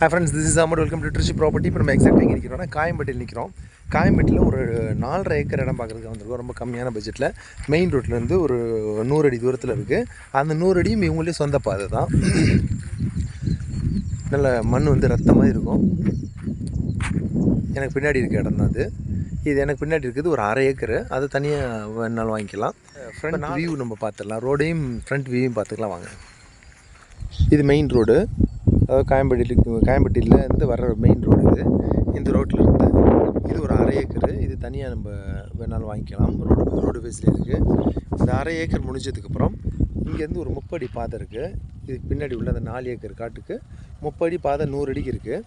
Hi friends this is Amar welcome to Trichy property இப்போ நம்ம exact எங்கே நிற்கிறோம்னா காயம்பேட்டில் நிற்கிறோம் காயம்பேட்டில் ஒரு நாலரை ஏக்கர் இடம் பார்க்குறதுக்கு வந்திருக்கோம். ரொம்ப கம்மியான பட்ஜெட்டில் மெயின் ரோட்லேருந்து ஒரு நூறு அடி தூரத்தில் இருக்குது அந்த நூறு அடியும் இவங்களே சொந்த பாதை தான். நல்ல மண் வந்து ரத்த மாதிரி இருக்கும். எனக்கு பின்னாடி இருக்க இடம் தான் அது. இது எனக்கு பின்னாடி இருக்குது ஒரு அரை ஏக்கரு. அது தனியாக வேணாலும் வாங்கிக்கலாம். ஃப்ரண்ட் வியூ நம்ம பார்த்துடலாம். ரோடையும் ஃப்ரண்ட் வியூவும் பார்த்துக்கலாம் வாங்க. இது மெயின் ரோடு அதாவது காயம்பட்டியில் காயம்பட்டியில் இருந்து வர்ற மெயின் ரோடு இது. இந்த ரோட்டில் இருந்து இது ஒரு அரை ஏக்கரு. இது தனியாக நம்ம வேணாலும் வாங்கிக்கலாம். ரோடு ரோடு ஃபேஸில் இருக்குது இந்த அரை ஏக்கர் முடிஞ்சதுக்கப்புறம் இங்கேருந்து ஒரு முப்படி பாதை இருக்குது இதுக்கு பின்னாடி உள்ள அந்த நாலு ஏக்கர் காட்டுக்கு முப்படி பாதை நூறு அடிக்கு இருக்குது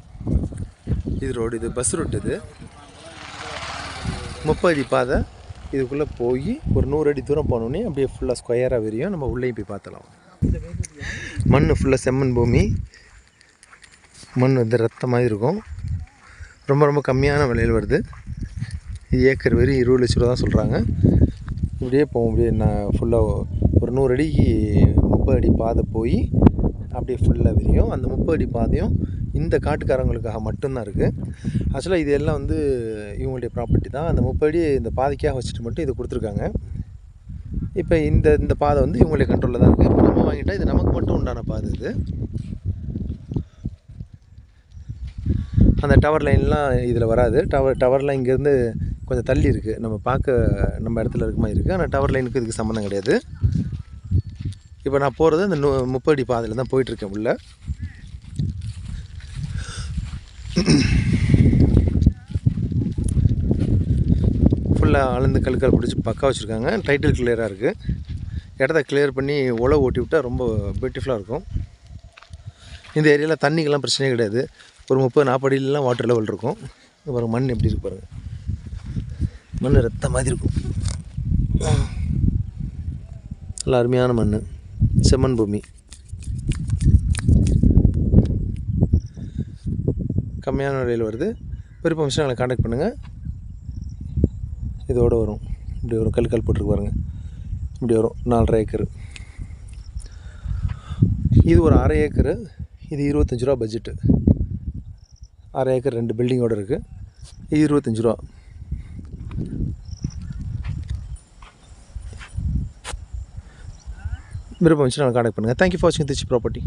இது ரோடு இது பஸ் ரூட் இது. முப்படி பாதை. இதுக்குள்ளே போய் ஒரு நூறு அடி தூரம் போனோடனே அப்படியே ஃபுல்லாக ஸ்கொயராக விரியும். நம்ம உள்ளேயும் போய் பார்த்தலாம் மண் ஃபுல்லாக செம்மண் பூமி. மண் வந்து ரத்தமாக இருக்கும். ரொம்ப ரொம்ப கம்மியான விலையில் வருது. இது ஏக்கர் வெறும் இருபது லட்ச ரூபா தான் சொல்கிறாங்க இப்படியே போவோம் அப்படியே நான் ஃபுல்லாக ஒரு நூறு அடிக்கு முப்பது அடி பாதை போய் அப்படியே ஃபுல்லாக விரியும். அந்த முப்பது அடி பாதையும் இந்த காட்டுக்காரங்களுக்காக மட்டும்தான் இருக்குது ஆக்சுவலாக இது எல்லாம் வந்து இவங்களுடைய ப்ராப்பர்ட்டி தான். அந்த முப்பது அடி இந்த பாதைக்காக வச்சுட்டு மட்டும் இது கொடுத்துருக்காங்க. இப்போ இந்த இந்த பாதை வந்து இவங்களுடைய கண்ட்ரோலில் தான் இருக்குது இப்போ நம்ம வாங்கிட்டால் இது நமக்கு மட்டும் உண்டான பாதை இது. அந்த டவர் லைன்லாம் இதில் வராது. டவர் டவர்லாம் இங்கேருந்து கொஞ்சம் தள்ளி இருக்குது நம்ம பார்க்க நம்ம இடத்துல இருக்க. மாதிரி இருக்குது ஆனால் டவர் லைனுக்கு இதுக்கு சம்மந்தம் கிடையாது. இப்போ நான் போகிறது இந்த நூ முப்படி பாதையில் தான் போயிட்டுருக்கேன் உள்ள. ஃபுல்லாக அளந்து கல்கல் பிடிச்சி பக்கா வச்சுருக்காங்க. டைட்டில் கிளியராக இருக்குது இடத்த கிளியர் பண்ணி உழவு ஓட்டி விட்டால் ரொம்ப பியூட்டிஃபுல்லாக இருக்கும். இந்த ஏரியாவில் தண்ணிக்கெல்லாம் பிரச்சனையே கிடையாது. ஒரு முப்பது நாற்பது அடியிலலாம் வாட்டர் லெவல் இருக்கும் அப்புறம் மண் எப்படி இருக்கு பாருங்கள் மண் ரத்த மாதிரி இருக்கும். நல்ல அருமையான மண் செம்மண் பூமி. கம்மியான விலையில் வருது. விருப்பம் விஷயம் எங்களை காண்டாக்ட் பண்ணுங்கள் இதோடு வரும். இப்படி வரும். கல் கல் போட்டுருக்கு பாருங்கள் இப்படி வரும். நாலரை ஏக்கரு. இது ஒரு அரை ஏக்கரு. இது இருபத்தஞ்சி ரூபா பட்ஜெட்டு. அரை ஏக்கர் ரெண்டு பில்டிங்கோடு இருக்குது இது இருபத்தஞ்சி ரூபா. விருப்பம் வச்சு நான் கான்டாக்ட் பண்ணுங்கள் தேங்க்யூ ஃபார் வாட்சிங் திச் ப்ராப்பர்ட்டி